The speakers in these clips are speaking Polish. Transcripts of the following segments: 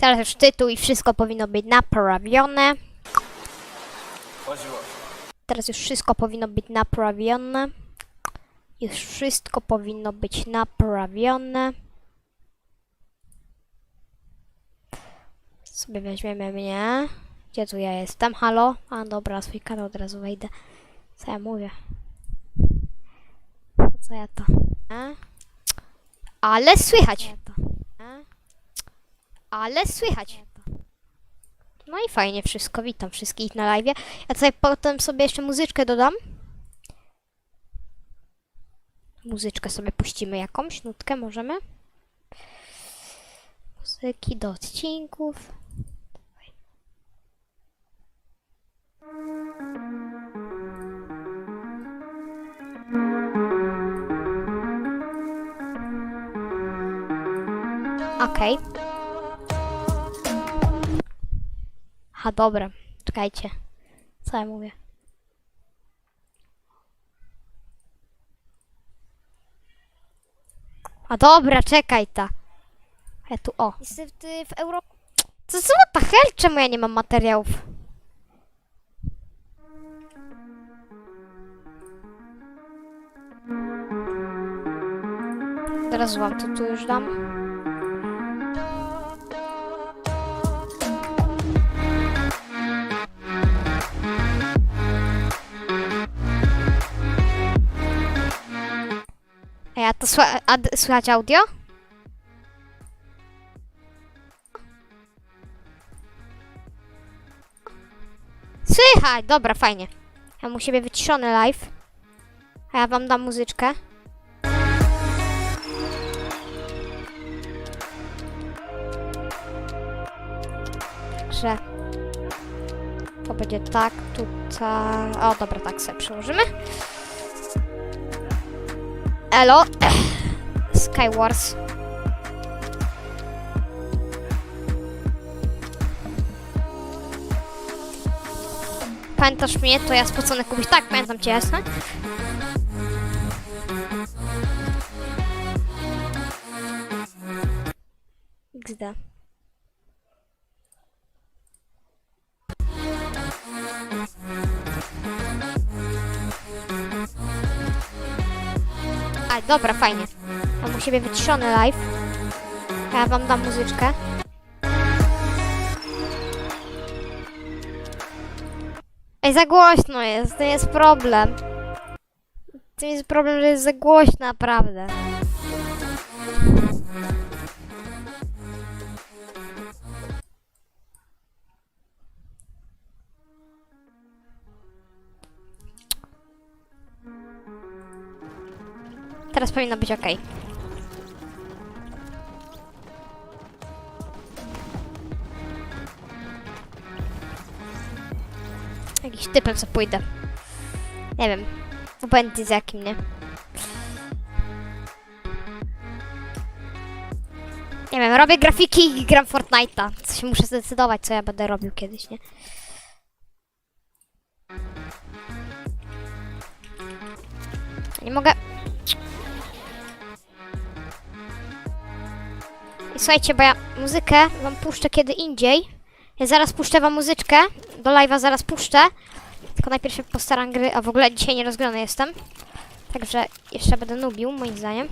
Teraz już tytuł i wszystko powinno być naprawione. Teraz już wszystko powinno być naprawione. Już wszystko powinno być naprawione. Sobie weźmiemy mnie. Gdzie tu ja jestem? Halo? A dobra, swój kanał od razu wejdę. Co ja mówię? Co ja to? E? Ale słychać. E? Ale słychać. No i fajnie wszystko. Witam wszystkich na live. Ja tutaj potem sobie jeszcze muzyczkę dodam. Muzyczkę sobie puścimy jakąś, nutkę możemy. Muzyki do odcinków. Okej. A dobra, czekajcie. Co ja mówię? A dobra, czekaj ta. Ja tu o. Niestety w Euro... Co co ta hell? Czemu ja nie mam materiałów? Teraz wam to tu już dam. To słychać audio? Słychać! Dobra, fajnie. Ja mam u siebie wyciszony live. A ja wam dam muzyczkę. Także to będzie tak, tutaj. O, dobra, tak sobie przełożymy. Elo. Skywars. Pamiętasz mnie? To ja spocony kupić. Tak, pamiętam cię, jasne? XD. A, dobra, fajnie. Mam u siebie wyciszony live. Ja wam dam muzyczkę. Ej, za głośno jest, to jest problem. To jest problem, że jest za głośno, naprawdę. Teraz powinno być ok. Jakiś typem co pójdę. Nie wiem. Obojętnie z jakim, nie? Nie wiem, robię grafiki i gram Fortnite'a. Coś muszę zdecydować, co ja będę robił kiedyś, nie? Nie mogę... słuchajcie, bo ja muzykę wam puszczę kiedy indziej. Ja zaraz puszczę wam muzyczkę. Do live'a zaraz puszczę. Tylko najpierw się postaram gry, a w ogóle dzisiaj nierozgrany jestem. Także jeszcze będę nubił, moim zdaniem.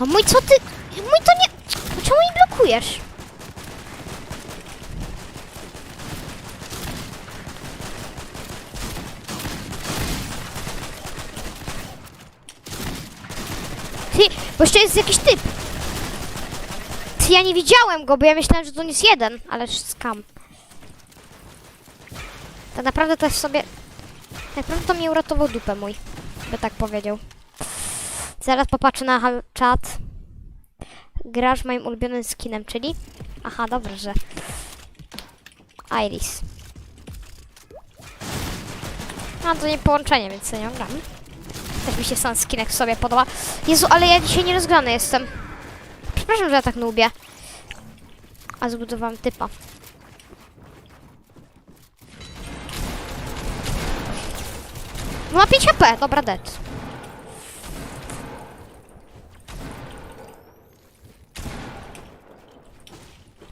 No mój co ty... Mój to nie... Czemu mi blokujesz? Ty, bo jeszcze jest jakiś typ. Ty, ja nie widziałem go, bo ja myślałem, że to nie jest jeden, ale skam. Tak naprawdę to jest sobie... Tak naprawdę to mnie uratował dupę mój, by tak powiedział. Zaraz popatrzę na czat. Grasz moim ulubionym skinem, czyli... Aha, dobrze, że... Iris. No to nie połączenie, więc sobie nie gram też mi się sam skinek sobie podoba. Jezu, ale ja dzisiaj nierozgrany jestem. Przepraszam, że ja tak nubię. A zbudowałam typa. Ma 5 HP, dobra, dead.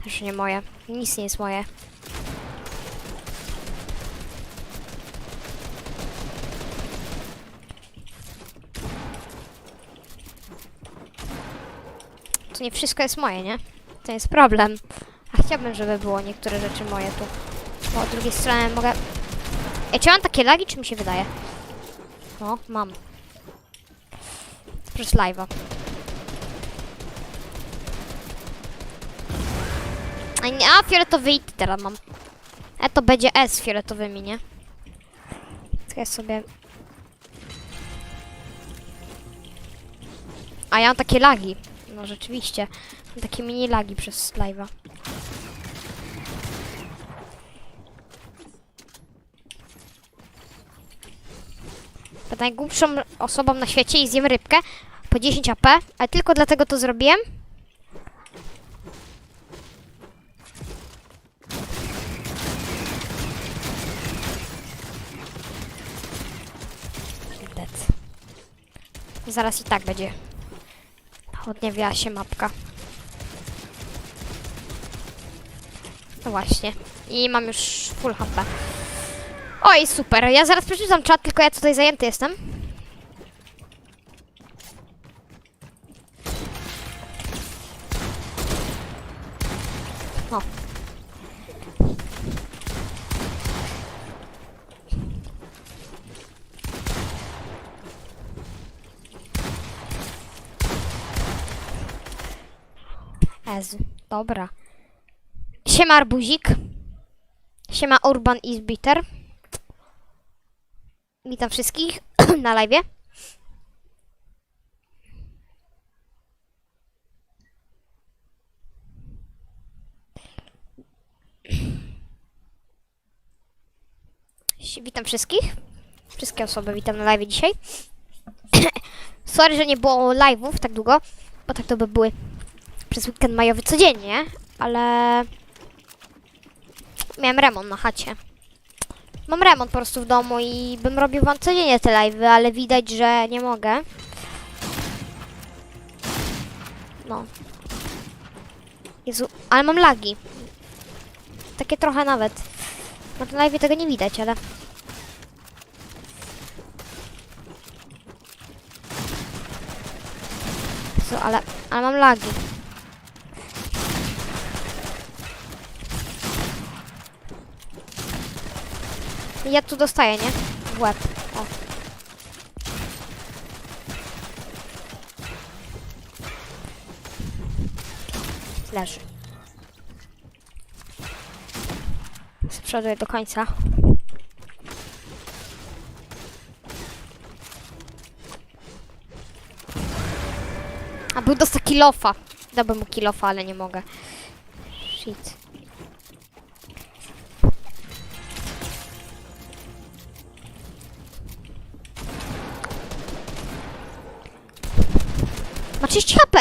Już nie moje. Nic nie jest moje. To nie wszystko jest moje, nie? To jest problem. A chciałbym, żeby było niektóre rzeczy moje tu. Bo od drugiej strony mogę... Ej, czy mam takie lagi, czy mi się wydaje? O, mam. Przez live'a. A, nie, a fioletowy IT teraz mam. E to będzie S fioletowymi, nie? To ja sobie... A ja mam takie lagi. No rzeczywiście. Mam takie mini lagi przez live'a. Będę najgłupszą osobą na świecie i zjem rybkę po 10 AP, ale tylko dlatego to zrobiłem. Zaraz i tak będzie. Odniewiała się mapka. No właśnie. I mam już full HP. Oj, super. Ja zaraz przeczytam czat, tylko ja tutaj zajęty jestem. O. Ez, dobra. Siema Arbuzik. Siema Urban is bitter. Witam wszystkich na live. Witam wszystkich. Wszystkie osoby witam na live dzisiaj. Sorry, że nie było live'ów tak długo, bo tak to by były przez weekend majowy codziennie, ale miałem remont na chacie. Mam remont po prostu w domu i bym robił wam codziennie te live'y, ale widać, że nie mogę. No. Jezu, ale mam lagi. Takie trochę nawet. Na tym live'ie tego nie widać, ale... Co, ale, ale mam lagi. Ja tu dostaję, nie? W łeb. O. Leży. Sprzedaję do końca. A był dostał kilofa. Dałbym mu kilofa, ale nie mogę. Shit. Ma 30 HP!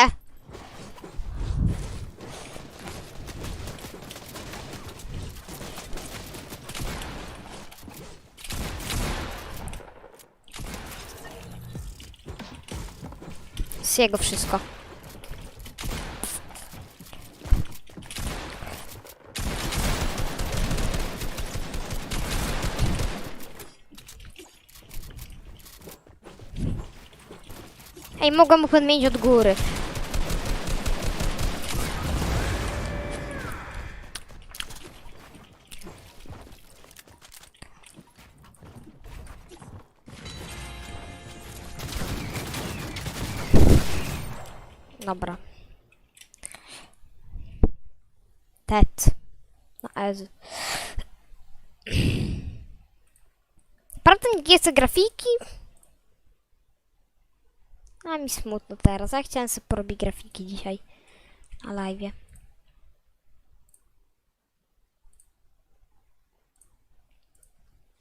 Z jego wszystko. Ej, mogłem mu podmienić od góry. Dobra. Tet. No, ez. Prawda nie chcę grafiki? A mi smutno teraz. Ja chciałem sobie porobić grafiki dzisiaj na live.